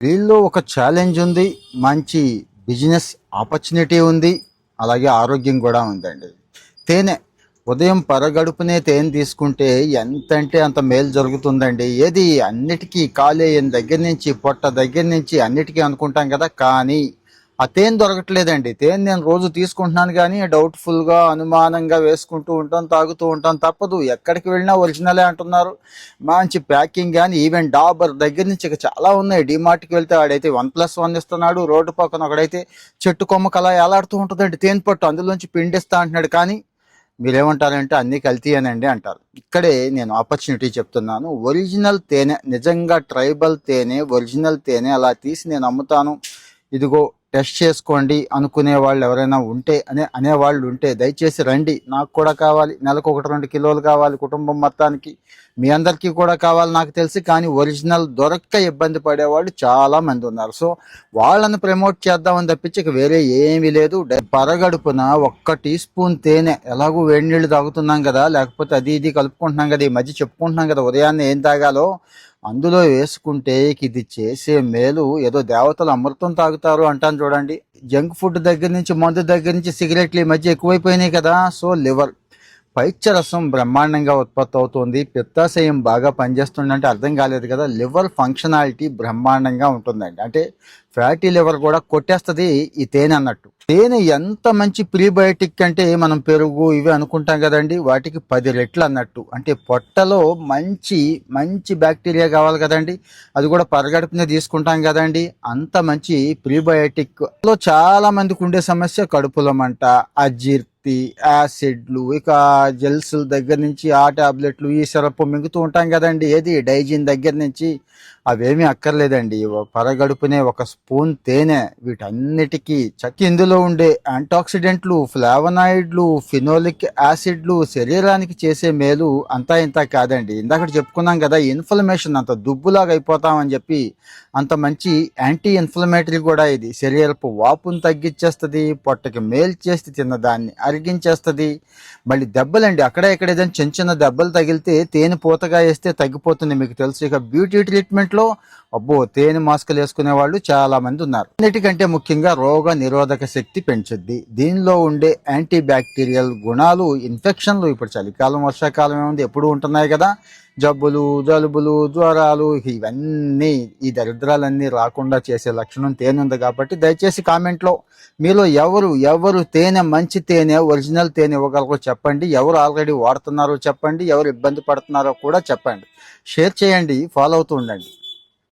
వీళ్ళలో ఒక ఛాలెంజ్ ఉంది మంచి బిజినెస్ ఆపర్చునిటీ ఉంది అలాగే ఆరోగ్యం కూడా ఉందండి. తేనె ఉదయం పరగడుపునే తేనె తీసుకుంటే ఎంత అంటే అంత మేలు జరుగుతుందండి. ఏది అన్నిటికీ కాలేయం దగ్గర నుంచి పొట్ట దగ్గర నుంచి అన్నిటికీ అనుకుంటాం కదా కానీ ఆ తేనె దొరకట్లేదండి. తేనె నేను రోజు తీసుకుంటున్నాను కానీ డౌట్ఫుల్గా అనుమానంగా వేసుకుంటూ ఉంటాను తాగుతూ ఉంటాం తప్పదు. ఎక్కడికి వెళ్ళినా ఒరిజినలే అంటున్నారు. మంచి ప్యాకింగ్ కానీ ఈవెన్ డాబర్ దగ్గర నుంచి ఇక చాలా ఉన్నాయి. డిమార్ట్కి వెళ్తే ఆడైతే వన్ ప్లస్ వన్ ఇస్తున్నాడు. రోడ్డు పక్కన ఒకడైతే చెట్టు కొమ్మకు అలా ఎలాడుతూ ఉంటుందండి. తేనె పట్టు అందులోంచి పిండిస్తా అంటున్నాడు. కానీ మీరేమంటారంటే అన్ని కల్తీయేనండి అంటారు. ఇక్కడే నేను ఆపర్చునిటీ చెప్తున్నాను. ఒరిజినల్ తేనె నిజంగా ట్రైబల్ తేనె ఒరిజినల్ తేనె అలా తీసి నేను అమ్ముతాను. ఇదిగో టెస్ట్ చేసుకోండి అనుకునే వాళ్ళు ఎవరైనా ఉంటే అనే అనేవాళ్ళు ఉంటే దయచేసి రండి. నాకు కూడా కావాలి. నెలకు ఒకటి రెండు కిలోలు కావాలి కుటుంబం మొత్తానికి. మీ అందరికీ కూడా కావాలి నాకు తెలిసి కానీ ఒరిజినల్ దొరక్క ఇబ్బంది పడేవాళ్ళు చాలా మంది ఉన్నారు. సో వాళ్ళని ప్రమోట్ చేద్దామని తప్పించి వేరే ఏమీ లేదు. డ- పరగడుపున ఒక్క టీ స్పూన్ తేనె ఎలాగో వేడి నీళ్ళు తాగుతున్నాం కదా లేకపోతే అది ఇది కలుపుకుంటున్నాం కదా ఈ మధ్య చెప్పుకుంటున్నాం కదా ఉదయాన్నే ఏం తాగాలో అందులో వేసుకుంటే ఇది చేసే మేలు. ఏదో దేవతలు అమృతం తాగుతారు అంటాను చూడండి. జంక్ ఫుడ్ దగ్గర నుంచి మందు దగ్గర నుంచి సిగరెట్లు ఈ మధ్య ఎక్కువైపోయినాయి కదా. So liver. పైత్యరసం బ్రహ్మాండంగా ఉత్పత్తి అవుతుంది. పిత్తాశయం బాగా పనిచేస్తుందంటే అర్థం కాలేదు కదా. లివర్ ఫంక్షనాలిటీ బ్రహ్మాండంగా ఉంటుందండి. అంటే ఫ్యాటీ లివర్ కూడా కొట్టేస్తుంది ఈ తేనె అన్నట్టు. తేనె ఎంత మంచి ప్రీబయోటిక్ అంటే మనం పెరుగు ఇవి అనుకుంటాం కదండి వాటికి పది రెట్లు అన్నట్టు. అంటే పొట్టలో మంచి మంచి బ్యాక్టీరియా కావాలి కదండి అది కూడా పరగడుపునే తీసుకుంటాం కదండి అంత మంచి ప్రీబయోటిక్. లో చాలా మందికి ఉండే సమస్య కడుపులో మంట అజీర్తి యాసిడ్లు ఇక జెల్స్ దగ్గర నుంచి ఆ టాబ్లెట్లు ఈ సిరప్ మింగుతూ ఉంటాం కదండి. ఏది? డైజిన్ దగ్గర నుంచి అవేమీ అక్కర్లేదండి. పరగడుపునే ఒక స్పూన్ తేనె వీటన్నిటికీ చక్క ఇందులో ఉండే యాంటాక్సిడెంట్లు ఫ్లావనాయిడ్లు ఫినోలిక్ యాసిడ్లు శరీరానికి చేసే మేలు అంతా ఇంత కాదండి. ఇందాక చెప్పుకున్నాం కదా ఇన్ఫ్లమేషన్ అంత దుబ్బులాగా అయిపోతామని చెప్పి అంత మంచి యాంటీ ఇన్ఫ్లమేటరీ కూడా ఇది. శరీరపు వాపును తగ్గించేస్తుంది పొట్టకి మేలు చేస్తే తిన్నదాన్ని అరిగించేస్తుంది. మళ్ళీ దెబ్బలండి అక్కడ ఇక్కడ ఏదైనా చిన్న చిన్న దెబ్బలు తగిలితే తేనె పూతగా వేస్తే తగ్గిపోతుంది. మీకు తెలుసు ఇక బ్యూటీ ట్రీట్మెంట్లో అబ్బో తేనె మాస్కులు వేసుకునే వాళ్ళు చాలా మంది ఉన్నారు. అన్నిటికంటే ముఖ్యంగా రోగ నిరోధక శక్తి పెంచుద్ది. దీనిలో ఉండే యాంటీ బ్యాక్టీరియల్ గుణాలు ఇన్ఫెక్షన్లు ఇప్పుడు చలికాలం వర్షాకాలం ఏముంది ఎప్పుడు ఉంటున్నాయి కదా. జబ్బులు జలుబులు జ్వరాలు ఇవన్నీ ఈ దరిద్రాలన్నీ రాకుండా చేసే లక్షణం తేనె ఉంది కాబట్టి దయచేసి కామెంట్లో మీలో ఎవరు ఎవరు తేనె మంచి తేనె ఒరిజినల్ తేనె ఇవ్వగలరో చెప్పండి. ఎవరు ఆల్రెడీ వాడుతున్నారో చెప్పండి. ఎవరు ఇబ్బంది పడుతున్నారో కూడా చెప్పండి. షేర్ చేయండి ఫాలో అవుతూ ఉండండి.